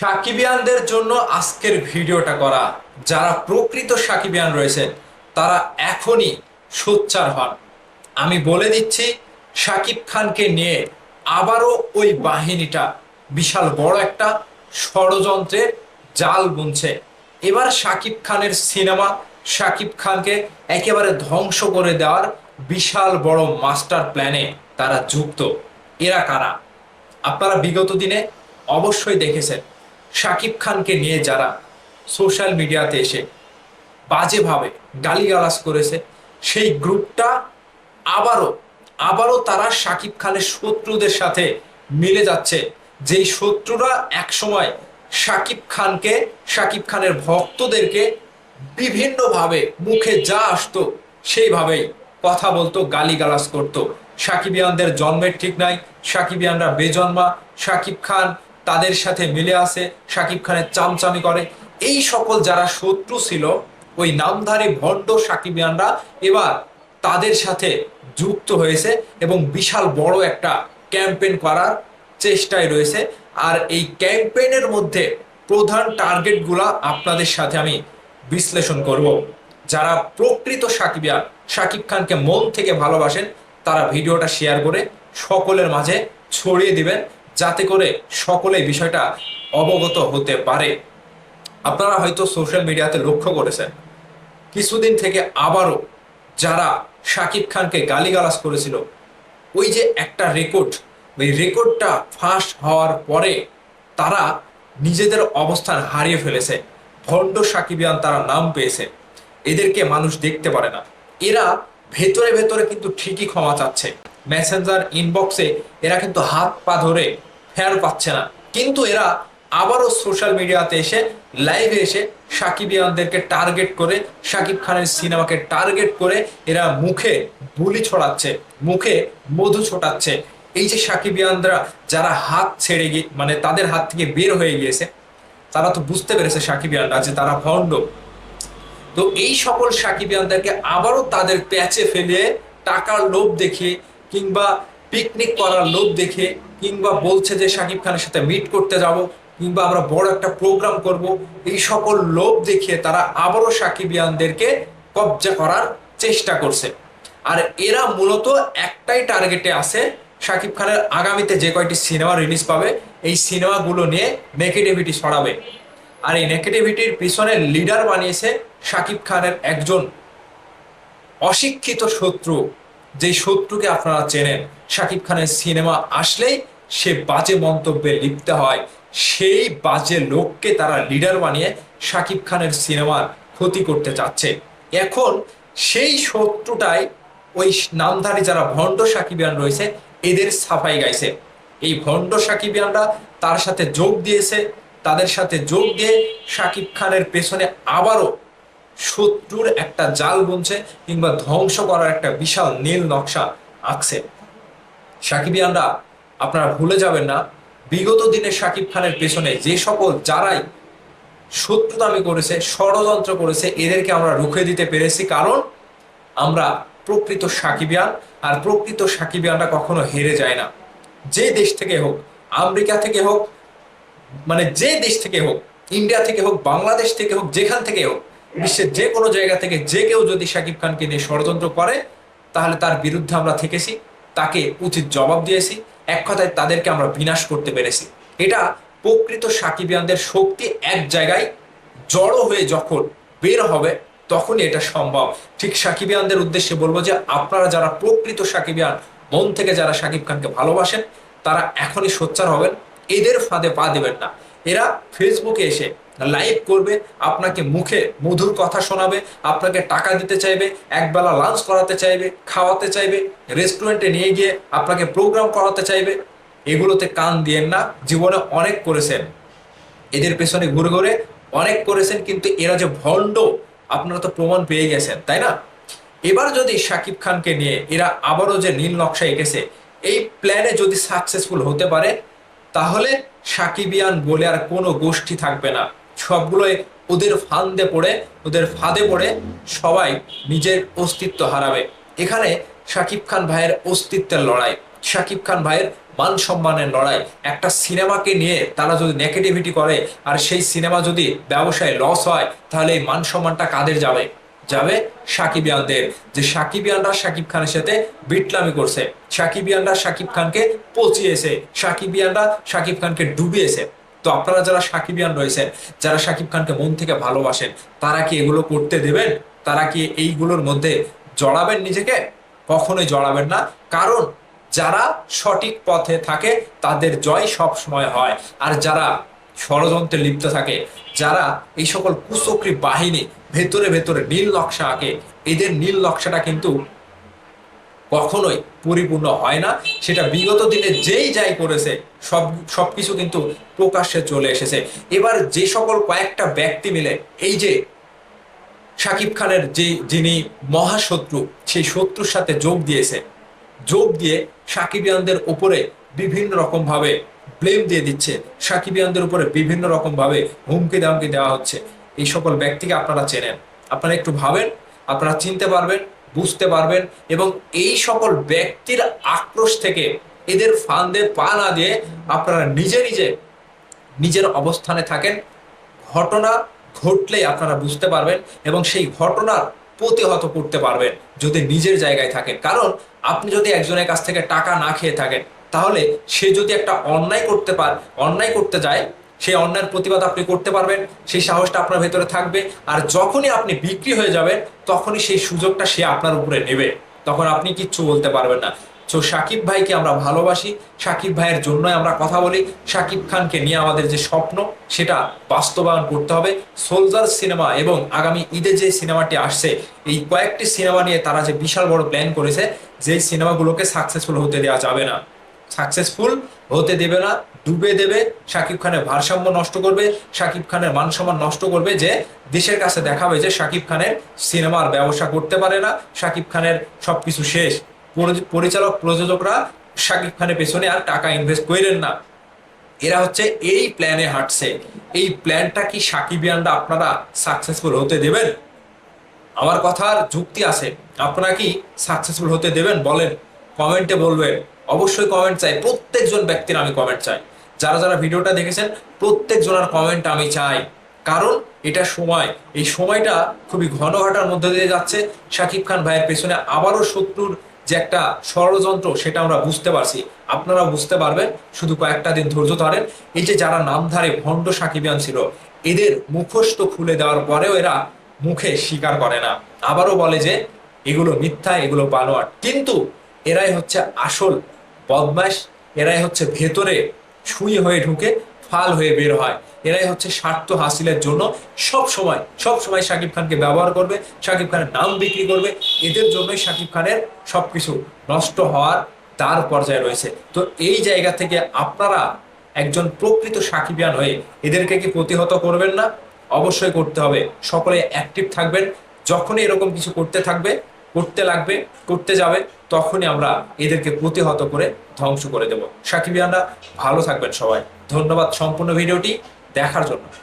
সাকিবিয়ানদের জন্য আজকের ভিডিওটা করা। যারা প্রকৃত সাকিবিয়ান রয়েছে, তারা এখনই সোচ্চার হন। আমি বলে দিচ্ছি, সাকিব খানকে নিয়ে আবারও ওই বাহিনীটা বিশাল বড় একটা ষড়যন্ত্রের জাল বুনছে এবার সাকিব খানের সিনেমা সাকিব খানকে একেবারে ধ্বংস করে দেওয়ার বিশাল বড় মাস্টার প্ল্যানে তারা যুক্ত। এরা কারা? আপনারা বিগত দিনে অবশ্যই দেখেছেন। শাকিব খানকে নিয়ে যারা সোশ্যাল মিডিয়াতে এসে বাজেভাবে গালিগালাজ করেছে, সেই গ্রুপটা আবারও আবারও তারা শাকিব খানের শত্রুদের সাথে মিলে যাচ্ছে। যেই শত্রুরা একসময় শাকিব খানকে, শাকিব খানের ভক্তদেরকে বিভিন্নভাবে মুখে যা আসতো, সেইভাবেই কথা বলতো, গালিগালাজ করতো। সাকিবিয়ানদের জন্মের ঠিক নাই সাকিবিয়ানরা বেজন্মা সাকিব খান তাদের সাথে মিলে আসে সাকিব খানের চামচামি করে। এই সকল যারা শত্রু ছিল, ওই নামধারী ভণ্ড সাকিবিয়ানরা এবার তাদের সাথে যুক্ত হয়েছে এবং বিশাল বড় একটা ক্যাম্পেন করার চেষ্টায় রয়েছে। আর এই ক্যাম্পেইনের মধ্যে প্রধান টার্গেটগুলা আপনাদের সাথে আমি বিশ্লেষণ করব। যারা প্রকৃত সাকিবিয়ান সাকিব খানকে মন থেকে ভালোবাসেন, তারা ভিডিওটা শেয়ার করে সকলের মাঝে ছড়িয়ে দিবেন। যাতে করে সকলে বিষয়টা অবগত হতে পারে। আপনারা হয়তো সোশ্যাল মিডিয়াতে লক্ষ্য করেছেন, কিছুদিন থেকে আবারও যারা শাকিব খানকে গালিগালাজ করেছিল, ওই যে একটা রেকর্ড ওই রেকর্ডটা ফাঁস হওয়ার পরে তারা নিজেদের অবস্থান হারিয়ে ফেলেছে। ভণ্ড সাকিবিয়ান তারা নাম পেয়েছে। এদেরকে মানুষ দেখতে পারে না। এরা ভেতরে ভেতরে কিন্তু ঠিকই ক্ষমা চাচ্ছে। মেসেঞ্জার ইনবক্সে এরা কিন্তু হাত পা ধরে ফের পাচ্ছে না। কিন্তু এরা আবারও সোশ্যাল মিডিয়াতে এসে লাইভে এসে সাকিব সাকিবিয়ানদেরকে টার্গেট করে, সাকিব খানের সিনেমাকে টার্গেট করে এরা মুখে বুলি ছড়াচ্ছে, মুখে মধু ছোটাচ্ছে। এই যে সাকিব সাকিবিয়ানরা যারা হাত ছেড়ে গিয়ে মানে তাদের হাত থেকে বের হয়ে গিয়েছে, তারা তো বুঝতে পেরেছে সাকিব সাকিবিয়ানরা যে তারা ভণ্ড। তো এই সকল সাকিব সাকিবিয়ানদেরকে আবারও তাদের প্যাচে ফেলে টাকার লোভ দেখে কিংবা পিকনিক করার লোভ দেখে কিংবা বলছে যে সাকিব খানের সাথে মিট করতে যাব, কিংবা আমরা বড় একটা প্রোগ্রাম করব, এই সকল লোভ দেখিয়ে তারা আবারও সাকিবিয়ানদেরকে কবজা করার চেষ্টা করছে। আর এরা মূলত একটাই টার্গেটে আছে, সাকিব খানের আগামীতে যে কয়টি সিনেমা রিলিজ পাবে, এই সিনেমাগুলো নিয়ে নেগেটিভিটি ছড়াবে। আর এই নেগেটিভিটির পিছনে লিডার বানিয়েছে সাকিব খানের একজন অশিক্ষিত শত্রু যেই শত্রুকে আপনারা চেনেন সাকিব খানের সিনেমা আসলেই সে বাজে মন্তব্যে লিপ্ত হয়। সেই বাজে লোককে তারা লিডার বানিয়ে শাকিব খানের সিনেমার ক্ষতি করতে চাচ্ছে। এখন সেই শত্রুটাই ওই নামধারী যারা ভণ্ড সাকিবিয়ান রয়েছে, এদের সাফাই গাইছে। এই ভণ্ড সাকিবিয়ানরা তার সাথে যোগ দিয়েছে, তাদের সাথে যোগ দিয়ে শাকিব খানের পেছনে আবারও শত্রুর একটা জাল বুনছে কিংবা ধ্বংস করার একটা বিশাল নীল নকশা আঁকছে। সাকিবিয়ানরা, আপনারা ভুলে যাবেন না, বিগত দিনে সাকিব খানের পেছনে যে সকল যারাই শত্রুতামি করেছে, ষড়যন্ত্র করেছে, এদেরকে আমরা রুখে দিতে পেরেছি। কারণ আমরা প্রকৃত সাকিবিয়ান, আর প্রকৃত সাকিবিয়ানরা কখনো হেরে যায় না। যে দেশ থেকে হোক, আমেরিকা থেকে হোক মানে যে দেশ থেকে হোক, ইন্ডিয়া থেকে হোক, বাংলাদেশ থেকে হোক, যেখান থেকে হোক বিশ্বের যে কোনো জায়গা থেকে যে কেউ যদি সাকিব খানকে নিয়ে ষড়যন্ত্র করে, তাহলে তার বিরুদ্ধে আমরা থেকেছি, তাকে উচিত জবাব দিয়েছি, এক কথায় তাদেরকে আমরা বিনাশ করতে পেরেছি। এটা প্রকৃত সাকিবিয়ানদের শক্তি এক জায়গায় জড়ো হয়ে যখন বের হবে, তখনই এটা সম্ভব। ঠিক সাকিবিয়ানদের উদ্দেশ্যে বলব যে, আপনারা যারা প্রকৃত সাকিবিয়ান, মন থেকে যারা সাকিব খানকে ভালোবাসেন, তারা এখনই সোচ্চার হবেন, এদের ফাঁদে পা দেবেন না। এরা ফেসবুকে এসে লাইভ করবে, আপনাকে মুখে মধুর কথা শোনাবে, আপনাকে টাকা দিতে চাইবে, একবেলা লাঞ্চ করাতে চাইবে, খাওয়াতে চাইবে রেস্টুরেন্টে নিয়ে গিয়ে আপনাকে প্রোগ্রাম করাতে চাইবে, এগুলোতে কান দিয়েন না, জীবনে অনেক করেছেন। এদের পেছনে ঘুরে ঘুরে অনেক করেছেন, কিন্তু এরা যে ভণ্ড, আপনারা তো প্রমাণ পেয়ে গেছেন, তাই না? এবার যদি শাকিব খানকে নিয়ে এরা আবারও যে নীল নকশা এঁকেছে, এই প্ল্যানে যদি সাকসেসফুল হতে পারে তাহলে সাকিবিয়ান বলে আর কোনো গোষ্ঠী থাকবে না। সবগুলোই ওদের ফান্দে পড়ে, ওদের ফাঁদে পড়ে সবাই নিজের অস্তিত্ব হারাবে। এখানে শাকিব খান ভাইয়ের অস্তিত্বের লড়াই শাকিব খান ভাইয়ের মান সম্মানের লড়াই। একটা সিনেমাকে নিয়ে তারা যদি নেগেটিভিটি করে, আর সেই সিনেমা যদি ব্যবসায় লস হয়, তাহলে এই মান সম্মানটা কাদের যাবে? যাবে সাকিবিয়ানদের যে সাকিবিয়ানরা সাকিব খানের সাথে বিটলামি করছে সাকিবিয়ানরা সাকিব খানকে পচিয়েছে সাকিবিয়ানরা সাকিব খানকে ডুবিয়েছে। তো আপনারা যারা সাকিবিয়ান রয়েছেন, যারা সাকিব খানকে মন থেকে ভালোবাসেন, তারা কি এগুলো করতে দেবেন? তারা কি এইগুলোর মধ্যে জড়াবেন নিজেকে? কখনোই জড়াবেন না। কারণ যারা সঠিক পথে থাকে, তাদের জয় সব সময় হয়। আর যারা ষড়যন্ত্রে লিপ্ত থাকে। যারা এই সকল কুচক্রী বাহিনী ভেতরে ভেতরে নীল নকশা আঁকে, এদের নীল নকশাটা কিন্তু কখনোই পরিপূর্ণ হয় না। সেটা বিগত দিনে যেই যাই করেছে, সব, সবকিছু কিন্তু প্রকাশ্যে চলে এসেছে। এবার যে সকল কয়েকটা ব্যক্তি মিলে, এই যে শাকিব খানের যে, যিনি মহাশত্রু, সেই শত্রুর সাথে যোগ দিয়েছে। যোগ দিয়ে সাকিবিয়ানদের ওপরে বিভিন্ন রকম ভাবে ব্লেম দিয়ে দিচ্ছে সাকিবিয়ানদের উপরে বিভিন্ন রকম ভাবে হুমকি দামকি দেওয়া হচ্ছে। এই সকল ব্যক্তিকে আপনারা চেনেন। আপনারা একটু ভাবেন, আপনারা চিনতে পারবেন, বুঝতে পারবেন এবং এই সকল ব্যক্তির আক্রোশ থেকে এদের ফান্দে পা না দিয়ে আপনারা নিজে নিজে নিজের অবস্থানে থাকেন। ঘটনা ঘটলেই আপনারা বুঝতে পারবেন এবং সেই ঘটনার প্রতিহত করতে পারবেন যদি নিজের জায়গায় থাকেন। কারণ আপনি যদি একজনের কাছ থেকে টাকা না খেয়ে থাকেন তাহলে সে যদি একটা অন্যায় করতে পার, অন্যায় করতে যায়, সেই অন্যায়ের প্রতিবাদ আপনি করতে পারবেন, সেই সাহসটা আপনার ভেতরে থাকবে, আর যখনই আপনি বিক্রি হয়ে যাবেন, তখনই সেই সুযোগটা সে আপনার উপরে নেবে। তখন আপনি কিচ্ছু বলতে পারবেন না। তো সাকিব ভাইকে আমরা ভালোবাসি, সাকিব ভাইয়ের জন্যই আমরা কথা বলি, সাকিব খানকে নিয়ে আমাদের যে স্বপ্ন, সেটা বাস্তবায়ন করতে হবে। সোলজার সিনেমা এবং আগামী ঈদে যে সিনেমাটি আসছে, এই কয়েকটি সিনেমা নিয়ে তারা যে বিশাল বড় প্ল্যান করেছে, যেই সিনেমাগুলোকে সাকসেসফুল হতে দেওয়া যাবে না। সাকসেসফুল হতে দেবে না, ডুবে দেবে। শাকিব খানের ভারসাম্য নষ্ট করবে, শাকিব খানের মান সম্মান নষ্ট করবে যে দেশের কাছে দেখাবে যে শাকিব খানের সিনেমার ব্যবসা করতে পারে না, শাকিব খানের সবকিছু শেষ। পরিচালক, প্রযোজকরা শাকিব খানের পেছনে আর টাকা ইনভেস্ট করেন না। এরা হচ্ছে এই প্ল্যানে হাঁটছে। এই প্ল্যানটা কি সাকিবিয়ানরা আপনারা সাকসেসফুল হতে দেবেন? আমার কথার যুক্তি আছে। আপনারা কি সাকসেসফুল হতে দেবেন বলেন? কমেন্টে বলবেন। অবশ্যই কমেন্ট চাই। প্রত্যেকজন ব্যক্তির আমি কমেন্ট চাই। যারা যারা ভিডিওটা দেখেছেন প্রত্যেক জনের কমেন্ট আমি চাই। কারণ এটা সময়। এই সময়টা খুবই ঘন ঘটার মধ্যে দিয়ে যাচ্ছে। শাকিব খান ভাইয়ের পেছনে আবারও শত্রুর যে একটা ষড়যন্ত্র, সেটা আমরা বুঝতে পারছি। আপনারা বুঝতে পারবেন। শুধু কয়েকটা দিন ধৈর্য ধরেন। এই যে যারা নামধারে ভণ্ড সাকিবিয়ান ছিল, এদের মুখোশ তো খুলে দেওয়ার পরেও এরা মুখে স্বীকার করে না। আবারও বলে যে, এগুলো মিথ্যা, এগুলো বানোয়াট। কিন্তু এরাই হচ্ছে আসল বদমাস এরাই হচ্ছে ভেতরে শুয়ে হয়ে ঢুকে ফাল হয়ে বের হয়। এরাই হচ্ছে স্বার্থ হাসিলের জন্য সব সময় সব সময় শাকিব খানকে ব্যবহার করবে, শাকিব খানের নাম বিক্রি করবে। এদের জন্যই শাকিব খানের সবকিছু নষ্ট হওয়ার তার পর্যায়ে রয়েছে। তো এই জায়গা থেকে আপনারা একজন প্রকৃত সাকিবিয়ান হয়ে এদেরকে কি প্রতিহত করবেন না? অবশ্যই করতে হবে। সকলে অ্যাক্টিভ থাকবেন। যখনই এরকম কিছু করতে থাকবে করতে লাগবে, করতে যাবে, তখনই আমরা এদেরকে প্রতিহত করে ধ্বংস করে দেব। সাকিবিয়ানরা ভালো থাকবেন সবাই। ধন্যবাদ সম্পূর্ণ ভিডিওটি দেখার জন্য।